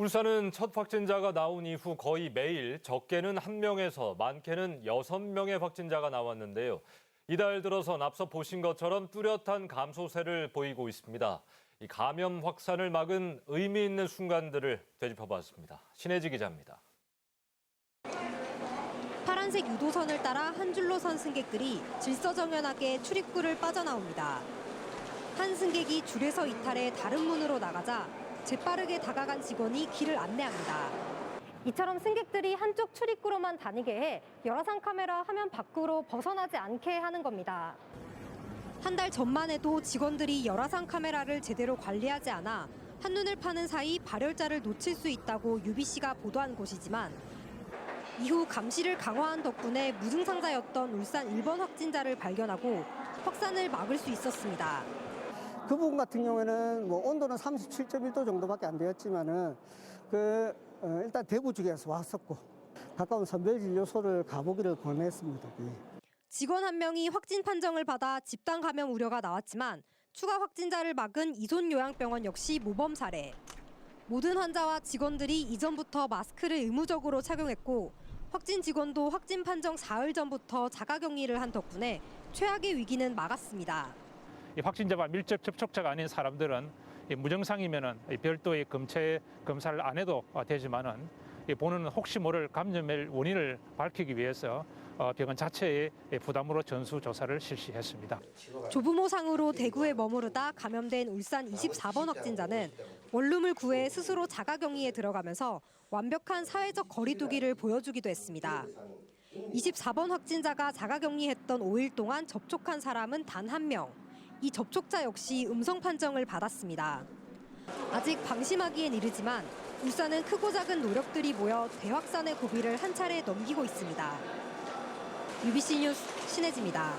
울산은 첫 확진자가 나온 이후 거의 매일 적게는 한명에서 많게는 여섯 명의 확진자가 나왔는데요. 이달 들어선 앞서 보신 것처럼 뚜렷한 감소세를 보이고 있습니다. 이 감염 확산을 막은 의미 있는 순간들을 되짚어봤습니다. 신혜지 기자입니다. 파란색 유도선을 따라 한 줄로 선 승객들이 질서정연하게 출입구를 빠져나옵니다. 한 승객이 줄에서 이탈해 다른 문으로 나가자 재빠르게 다가간 직원이 길을 안내합니다. 이처럼 승객들이 한쪽 출입구로만 다니게 해 열화상 카메라 화면 밖으로 벗어나지 않게 하는 겁니다. 한 달 전만 해도 직원들이 열화상 카메라를 제대로 관리하지 않아 한눈을 파는 사이 발열자를 놓칠 수 있다고 UBC가 보도한 곳이지만 이후 감시를 강화한 덕분에 무증상자였던 울산 1번 확진자를 발견하고 확산을 막을 수 있었습니다. 그 부분 같은 경우에는 뭐 온도는 37.1도 정도밖에 안 되었지만은 그 어, 일단 대구 쪽에서 왔었고 가까운 선별진료소를 가보기를 권했습니다. 예. 직원 한 명이 확진 판정을 받아 집단 감염 우려가 나왔지만 추가 확진자를 막은 이손 요양병원 역시 모범 사례. 모든 환자와 직원들이 이전부터 마스크를 의무적으로 착용했고 확진 직원도 확진 판정 사흘 전부터 자가격리를 한 덕분에 최악의 위기는 막았습니다. 이 확진자와 밀접 접촉자가 아닌 사람들은 이 무증상이면은 이 별도의 검체 검사를 안 해도 어, 되지만은 이 보는 혹시 모를 감염의 원인을 밝히기 위해서 어, 병원 자체의 부담으로 전수 조사를 실시했습니다. 조부모상으로 대구에 머무르다 감염된 울산 24번 확진자는 원룸을 구해 스스로 자가격리에 들어가면서 완벽한 사회적 거리두기를 보여주기도 했습니다. 24번 확진자가 자가격리했던 5일 동안 접촉한 사람은 단 한 명. 이 접촉자 역시 음성 판정을 받았습니다. 아직 방심하기엔 이르지만 울산은 크고 작은 노력들이 모여 대확산의 고비를 한 차례 넘기고 있습니다. UBC 뉴스 신혜지입니다.